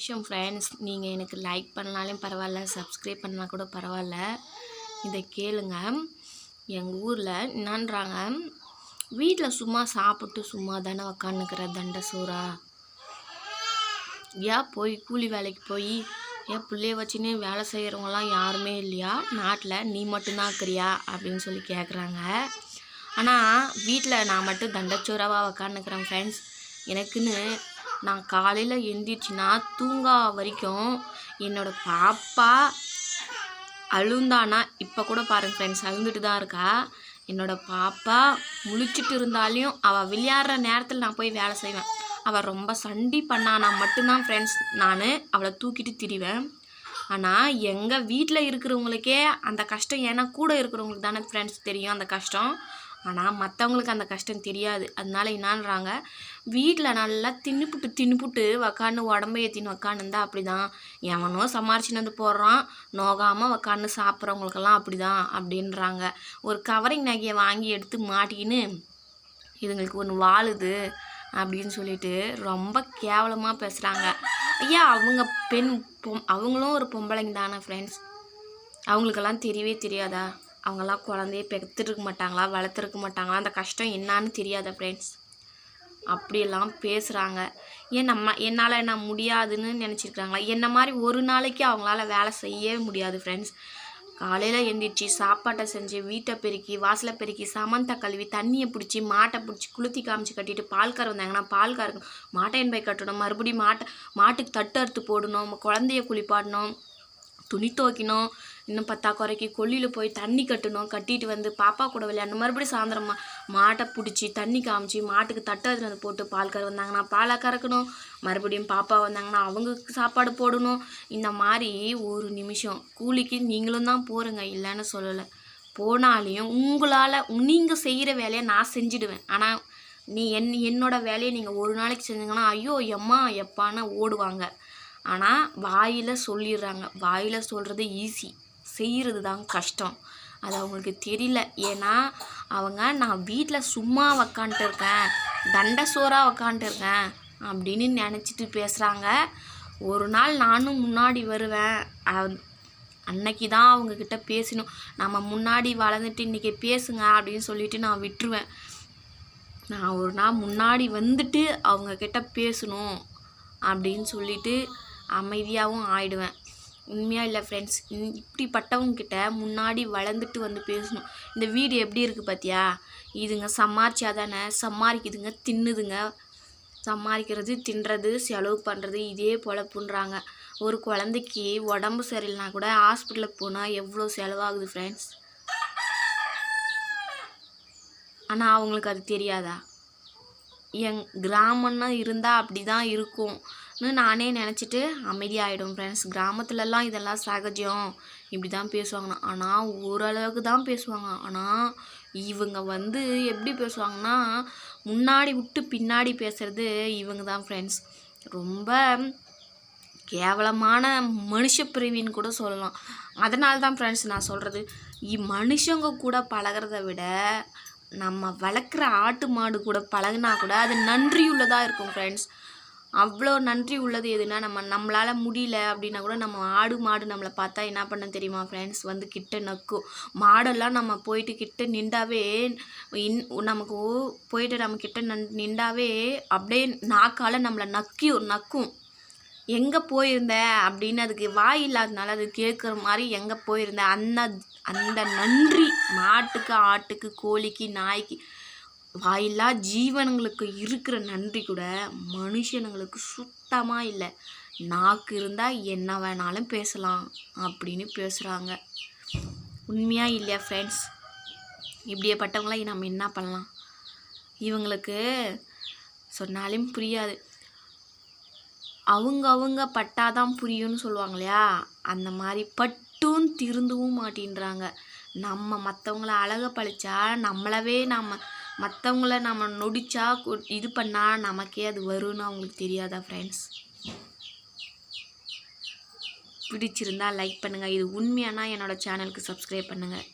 விஷயம் ஃப்ரெண்ட்ஸ் நீங்கள் எனக்கு லைக் பண்ணாலும் பரவாயில்ல சப்ஸ்கிரைப் பண்ணால் கூட பரவாயில்ல. இதை கேளுங்க. எங்கள் ஊரில் என்னன்றாங்க? வீட்டில் சும்மா சாப்பிட்டு சும்மா தானே உக்காந்துக்கிற தண்டை சோறா? ஏன் போய் கூலி வேலைக்கு போய் ஏன் பிள்ளைய வச்சுன்னு வேலை செய்கிறவங்களாம் யாருமே இல்லையா? நாட்டில் நீ மட்டும்தான் இருக்கிறியா? அப்படின்னு சொல்லி கேட்குறாங்க ஆனால் வீட்டில் நான் மட்டும் தண்டச்சோறாவாக உக்காந்துக்கிறேன் ஃப்ரெண்ட்ஸ் எனக்குன்னு நான் காலையில் எழுந்திரிச்சின்னா தூங்கா வரைக்கும் என்னோடய பாப்பா அழுந்தானா இப்போ கூட பாருங்கள் ஃப்ரெண்ட்ஸ் அழுந்துட்டு தான் இருக்கா. என்னோட பாப்பா முழிச்சிட்டு இருந்தாலையும் அவள் விளையாடுற நேரத்தில் நான் போய் வேலை செய்வேன். அவள் ரொம்ப சண்டி பண்ணானா மட்டும்தான் ஃப்ரெண்ட்ஸ் நான் அவளை தூக்கிட்டு திரிவேன். ஆனால் எங்கள் வீட்டில் இருக்கிறவங்களுக்கே அந்த கஷ்டம் ஏன்னா கூட இருக்கிறவங்களுக்கு தானே ஃப்ரெண்ட்ஸ் தெரியும் அந்த கஷ்டம். ஆனால் மற்றவங்களுக்கு அந்த கஷ்டம் தெரியாது. அதனால என்னான்றாங்க வீட்டில் நல்லா தின்னுப்புட்டு தின்னுப்புட்டு உக்காந்து உடம்ப ஏற்றின்னு உக்காந்துருந்தா அப்படி தான் எவனோ சமாளிச்சுன்னு வந்து போடுறான் நோகாமல் உக்காந்து சாப்பிட்றவங்களுக்கெல்லாம் அப்படி தான் அப்படின்றாங்க. ஒரு கவரிங் நகையை வாங்கி எடுத்து மாட்டிக்கின்னு இதுங்களுக்கு ஒன்று வாழுது அப்படின்னு சொல்லிட்டு ரொம்ப கேவலமாக பேசுகிறாங்க ஐயா அவங்க பெண் பொம் அவங்களும் ஒரு பொம்பளைங்க தானே ஃப்ரெண்ட்ஸ் அவங்களுக்கெல்லாம் தெரியவே தெரியாதா? அவங்கெல்லாம் குழந்தைய பெற்றுருக்க மாட்டாங்களா வளர்த்துருக்க மாட்டாங்களா அந்த கஷ்டம் என்னான்னு தெரியாத ஃப்ரெண்ட்ஸ் அப்படியெல்லாம் பேசுகிறாங்க ஏன் நம்ம என்னால் நான் முடியாதுன்னு நினச்சிருக்காங்களா? என்ன மாதிரி ஒரு நாளைக்கு அவங்களால வேலை செய்யவே முடியாது ஃப்ரெண்ட்ஸ் காலையில் எந்திரிச்சு சாப்பாட்டை செஞ்சு வீட்டை பெருக்கி வாசலை பெருக்கி சமந்தா கழுவி தண்ணியை பிடிச்சி மாட்டை பிடிச்சி குளுத்தி காமிச்சு கட்டிட்டு பால் வந்தாங்கன்னா பால்கார் மாட்டை என்பை கட்டணும். மறுபடியும் மாட்டை மாட்டுக்கு தட்டு அறுத்து போடணும். குழந்தைய குளிப்பாடணும் துணி துவைக்கணும். இன்னும் பத்தாக்குறைக்கு கொல்லியில் போய் தண்ணி கட்டணும். கட்டிட்டு வந்து பாப்பா கூட விளையாடணும். மறுபடியும் சாயந்தரமா மாட்டை பிடிச்சி தண்ணி காமிச்சு மாட்டுக்கு தட்டு வந்து போட்டு பால் கற வந்தாங்கன்னா பாலை கறக்கணும். மறுபடியும் பாப்பா வந்தாங்கன்னா அவங்களுக்கு சாப்பாடு போடணும். இந்த மாதிரி ஒரு நிமிஷம். கூலிக்கு நீங்களும் தான் போகிறங்க இல்லைன்னு சொல்லலை. போனாலையும் உங்களால் நீங்கள் செய்கிற வேலையை நான் செஞ்சிடுவேன். ஆனால் நீ என் என்னோடய வேலையை நீங்கள் ஒரு நாளைக்கு செஞ்சீங்கன்னா ஐயோ எம்மா எப்பான்னு ஓடுவாங்க. ஆனால் வாயில் சொல்லிடுறாங்க. வாயில் சொல்கிறது ஈஸி செய்கிறது தான் கஷ்டம். அது அவங்களுக்கு தெரியல. ஏன்னா அவங்க நான் வீட்டில் சும்மா உக்காண்ட்டு இருக்கேன் தண்ட சோறாக உக்காண்ட்டு இருக்கேன் அப்படின்னு நினச்சிட்டு பேசுகிறாங்க ஒரு நாள் நானும் முன்னாடி வருவேன். அன்னைக்கு தான் அவங்கக்கிட்ட பேசணும். நம்ம முன்னாடி வளர்ந்துட்டு இன்றைக்கி பேசுங்க அப்படின்னு சொல்லிட்டு நான் விட்டுருவேன். நான் ஒரு நாள் முன்னாடி வந்துட்டு அவங்கக்கிட்ட பேசணும் அப்படின்னு சொல்லிட்டு அமைதியாகவும் ஆயிடுவேன். உண்மையாக இல்லை ஃப்ரெண்ட்ஸ் இப்படிப்பட்டவங்கக்கிட்ட முன்னாடி வளர்ந்துட்டு வந்து பேசணும். இந்த வீடு எப்படி இருக்குது பார்த்தியா இதுங்க சம்மாரிச்சா தானே சம்மாரிக்குதுங்க தின்னுதுங்க. சம்பாதிக்கிறது தின்றது செலவு பண்ணுறது இதே பொழப்புன்றாங்க ஒரு குழந்தைக்கு உடம்பு சரியில்லைனா கூட ஹாஸ்பிட்டலுக்கு போனால் எவ்வளோ செலவாகுது ஃப்ரெண்ட்ஸ் ஆனால் அவங்களுக்கு அது தெரியாதா? எங் கிராமம்னா இருந்தால் அப்படி தான் இருக்கும். நானே நினச்சிட்டு அமைதியாகிடும் ஃப்ரெண்ட்ஸ் கிராமத்துலலாம் இதெல்லாம் சகஜம். இப்படி தான் பேசுவாங்கண்ணா. ஆனால் ஓரளவுக்கு தான் பேசுவாங்க. ஆனால் இவங்க வந்து எப்படி பேசுவாங்கன்னா முன்னாடி விட்டு பின்னாடி பேசுகிறது இவங்க தான் ஃப்ரெண்ட்ஸ் ரொம்ப கேவலமான மனுஷ பிரிவின்னு கூட சொல்லலாம். அதனால தான் ஃப்ரெண்ட்ஸ் நான் சொல்கிறது மனுஷங்க கூட பழகுறத விட நம்ம வளர்க்குற ஆட்டு மாடு கூட பழகுனா கூட அது நன்றியுள்ளதாக இருக்கும் ஃப்ரெண்ட்ஸ் அவ்வளோ நன்றி உள்ளது எதுனா நம்ம நம்மளால் முடியல அப்படின்னா கூட நம்ம ஆடு மாடு நம்மளை பார்த்தா என்ன பண்ண தெரியுமா ஃப்ரெண்ட்ஸ் வந்து கிட்ட நக்கும். மாடெல்லாம் நம்ம போயிட்டு கிட்ட நின்றாவே இன் நமக்கு ஓ- போயிட்டு நம்ம கிட்ட நன் நின்றாவே அப்படியே நாக்கால் நம்மளை நக்கி நக்கும். எங்கே போயிருந்த அப்படின்னு அதுக்கு வாய் இல்லாதனால அது கேட்குற மாதிரி எங்கே போயிருந்த? அந்த அந்த நன்றி. மாட்டுக்கு ஆட்டுக்கு கோழிக்கு நாய்க்கு. வாயில்லா ஜீவனங்களுக்கு இருக்கிற நன்றி கூட மனுஷனுங்களுக்கு சுத்தமாக இல்லை. நாக்கு இருந்தால் என்ன வேணாலும் பேசலாம் அப்படின்னு பேசுகிறாங்க உண்மையாக இல்லையா ஃப்ரெண்ட்ஸ் இப்படியேப்பட்டவங்களாம் நம்ம என்ன பண்ணலாம்? இவங்களுக்கு சொன்னாலும் புரியாது. அவங்க அவங்க பட்டாதான் புரியும்னு சொல்லுவாங்க இல்லையா? அந்த மாதிரி பட்டும் திருந்தவும் மாட்டேன்றாங்க. நம்ம மற்றவங்கள அழக பழிச்சா நம்மளவே நம்ம மற்றவங்கள நம்ம நொடிச்சா இது பண்ணால் நமக்கே அது வரும்னு அவங்களுக்கு தெரியாதா ஃப்ரெண்ட்ஸ் பிடிச்சிருந்தா லைக் பண்ணுங்கள் இது உண்மையானால் என்னோட சேனலுக்கு சப்ஸ்கிரைப் பண்ணுங்கள்